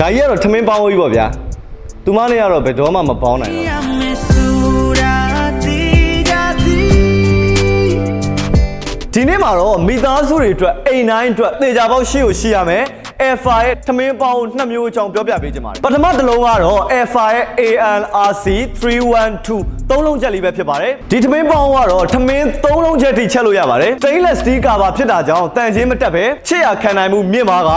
ဒါကြီးကတော့ထမင်းပေါင်းကြီးပေါ့ဗျာသူမနဲ့ကတော့ဘယ်တော့မှမပေါင်းနိုင်တော့ Llame surati jati ဒီနေ့မှာတော့မိသားစုတွေအတွက်အိမ်တိုင်းအတွက်သေချာပေါက်ရှိကိုရှိရမယ် Alpha ရဲ့ထမင်းပေါင်းနှစ်မျိုးအကြောင်းပြောပြပေးချင်ပါတယ်ပထမတစ်လုံးကတော့ Alpha ရဲ့ ALRC 312သုံးလုံးချက်လေးပဲဖြစ်ပါတယ်ဒီထမင်းပေါင်းကတော့ထမင်းသုံးလုံးချက်ထိချက်လို့ရပါတယ် stainless steel cover ဖြစ်တာကြောင့်တန်ချင်းမတက်ပဲချစ်ရခံနိုင်မှုမြင့်မာက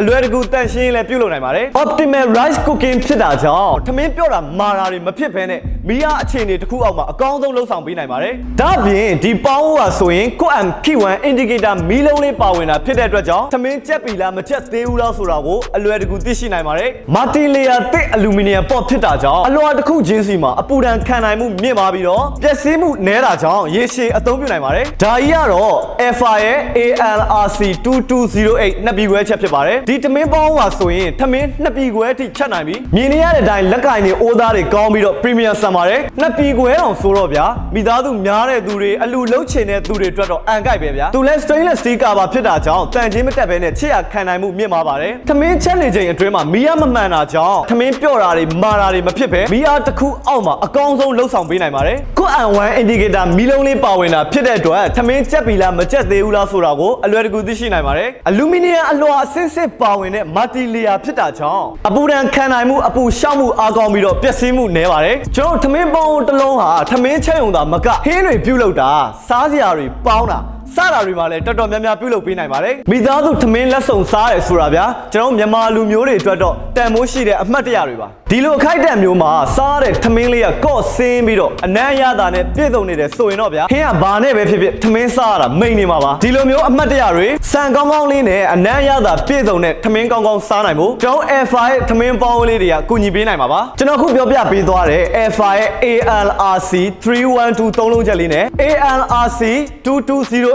အလွယ်တကူတန်ရှင်းလည်းပြုလုပ်နိုင်ပါတယ် optimal rice cooking ဖြစ်တာကြောင့်ထမင်းပြော့တာမာတာတွေမဖြစ်ဘဲနဲ့မီးအားအခြေအနေတစ်ခုအောက်မှာအကောင်းဆုံးလှုပ်ဆောင်ပေးနိုင်ပါတယ်ဒါ့အပြင်ဒီပေါင်းဟာဆိုရင် Core M K1 indicator မီးလုံးလေးပါဝင်တာဖြစ်တဲ့အတွက်ကြောင့်ထမင်းကြက်ပြီလားမကြက်သေးဘူးလားဆိုတာကိုအလွယ်တကူသိရှိနိုင်ပါတယ်မာတီလီယာတစ်အလူမီနီယံပေါ့ဖြစ်တာကြောင့်အလွှာတစ်ခုချင်းစီမှာအပူဒဏ်ခံနိုင်မှုမြင့်ပါပြီးတော့ပျက်စီးမှုနည်းတာကြောင့်ရေရှည်အသုံးပြုနိုင်ပါတယ်ဒါကြီးကတော့ Alpha ရဲ့ ALRC 2208နှစ်ပြည်ခွဲချက်ဖြစ်ပါတယ်ဒီထမင်းပေါင်းဟာဆိုရင်ထမင်းနှစ်ပြည်ခွဲအထိချက်နိုင်ပြီမြင်နေရတဲ့အတိုင်းလက်ကင်တွေအိုးသားတွေကောင်းပြီးတော့ premium ဆန်ပါတယ်နှစ်ပြည်ခွဲအောင်ဆိုတော့ဗျာမိသားစုများတဲ့သူတွေအလူလုံးချင်တဲ့သူတွေအတွက်တော့အန်ကိုက်ပဲဗျာသူလဲ stainless steel cover ဖြစ်တာကြောင့်တန်ချင်းမတက်ဘဲနဲ့ချစ်ရခံနိုင်မှုမြင့်ပါပါတယ်ထမင်းချက်နေချိန်အတွင်းမှာမီးရမမှန်တာကြောင့်ထမင်းပြော့တာတွေမာတာတွေမဖြစ်ပဲမီးအားတစ်ခုအောက်မှာအကောင်းဆုံးလှုပ်ဆောင်ပေးနိုင်ပါတယ်ကိုအန်1 indicator မီးလုံးလေးပါဝင်တာဖြစ်တဲ့အတွက်ထမင်းချက်ပြီလားမချက်သေးဘူးလားဆိုတာကိုအလွယ်တကူသိရှိနိုင်ပါတယ်အလူမီနီယံအလွှာအဆင့်စစ်ပါဝင်တဲ့မာတီလီယာဖြစ်တာကြောင့်အပူဒဏ်ခံနိုင်မှုအပူရှောက်မှုအားကောင်းပြီးတော့ပျက်စီးမှုနည်းပါတယ်ကျွန်တော်တို့ထမင်းပေါင်းတစ်လုံးဟာထမင်းချက်ရုံသာမကဟင်းတွေပြုတ်လောက်တာစားစရာတွေပေါင်းတာ စတာတွေမှာလည်းတော်တော်များများပြုလုပ်ပေးနိုင်ပါတယ်မိသားစုထမင်းလက်ဆောင်စားတယ်ဆိုတာဗျာကျွန်တော်မြန်မာလူမျိုးတွေအတွက်တော့တန်မိုးရှိတဲ့အမှတ်တရတွေပါဒီလိုအခိုက်အတန့်မျိုးမှာစားတဲ့ထမင်းလေးကကော့ဆင်းပြီးတော့အနမ်းရတာနဲ့ပြည့်စုံနေတယ်ဆိုရင်တော့ဗျာဟင်းကဘာနဲ့ပဲဖြစ်ဖြစ်ထမင်းစားရတာမိန်နေမှာပါဒီလိုမျိုးအမှတ်တရတွေစံကောင်းကောင်းလေးနဲ့အနမ်းရတာပြည့်စုံတဲ့ထမင်းကောင်းကောင်းစားနိုင်ဖို့ကျွန်တော် F5 ရဲ့ထမင်းပေါင်းလေးတွေကကူညီပေးနိုင်မှာပါကျွန်တော်ခုပြောပြပေးသွားတဲ့ F5 ရဲ့ ALRC 312သုံးလုံးချက်လေးနဲ့ ALRC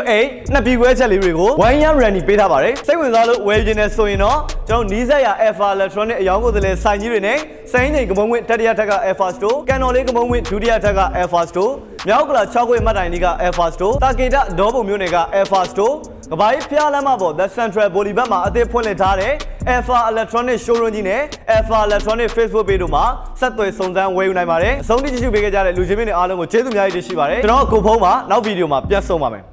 2208နှစ်ပြည်ခွဲချက်လေးတွေကိုဝိုင်းရန်ရန်နီပေးထားပါတယ်စိတ်ဝင်စားလို့ဝယ်ယူနေဆိုရင်တော့ကျွန်တော်နီးစပ်ရာ Alpha Electronic အယောင်းကိုယ်စားလှယ်ဆိုင်ကြီးတွေနဲ့စိုင်းချိန်ကမုံဝင့်တတိယထက်က Alpha Store ကန်တော်လေးကမုံဝင့်ဒုတိယထက်က Alpha Store မြောက်ကလာ6ခွေမှတ်တိုင်လေးက Alpha Store တာကေတဒေါဘုံမျိုးနယ်က Alpha Store ကဘာကြီးဖျားလမ်းမပေါ် The Central Boulevard မှာအသစ်ဖွင့်လှစ်ထားတဲ့ Alpha Electronic Showroom ကြီးနဲ့ Alpha Electronic Facebook page တို့မှာဆက်သွယ်စုံစမ်းဝယ်ယူနိုင်ပါတယ်အဆုံးထိကြည့်ရှုပေးကြတဲ့လူချင်းမင်းတွေအားလုံးကိုကျေးဇူးအများကြီးတင်ရှိပါတယ်ကျွန်တော်ကိုဖုံးမှာနောက်ဗီဒီယိုမှာပြန်ဆုံပါမယ်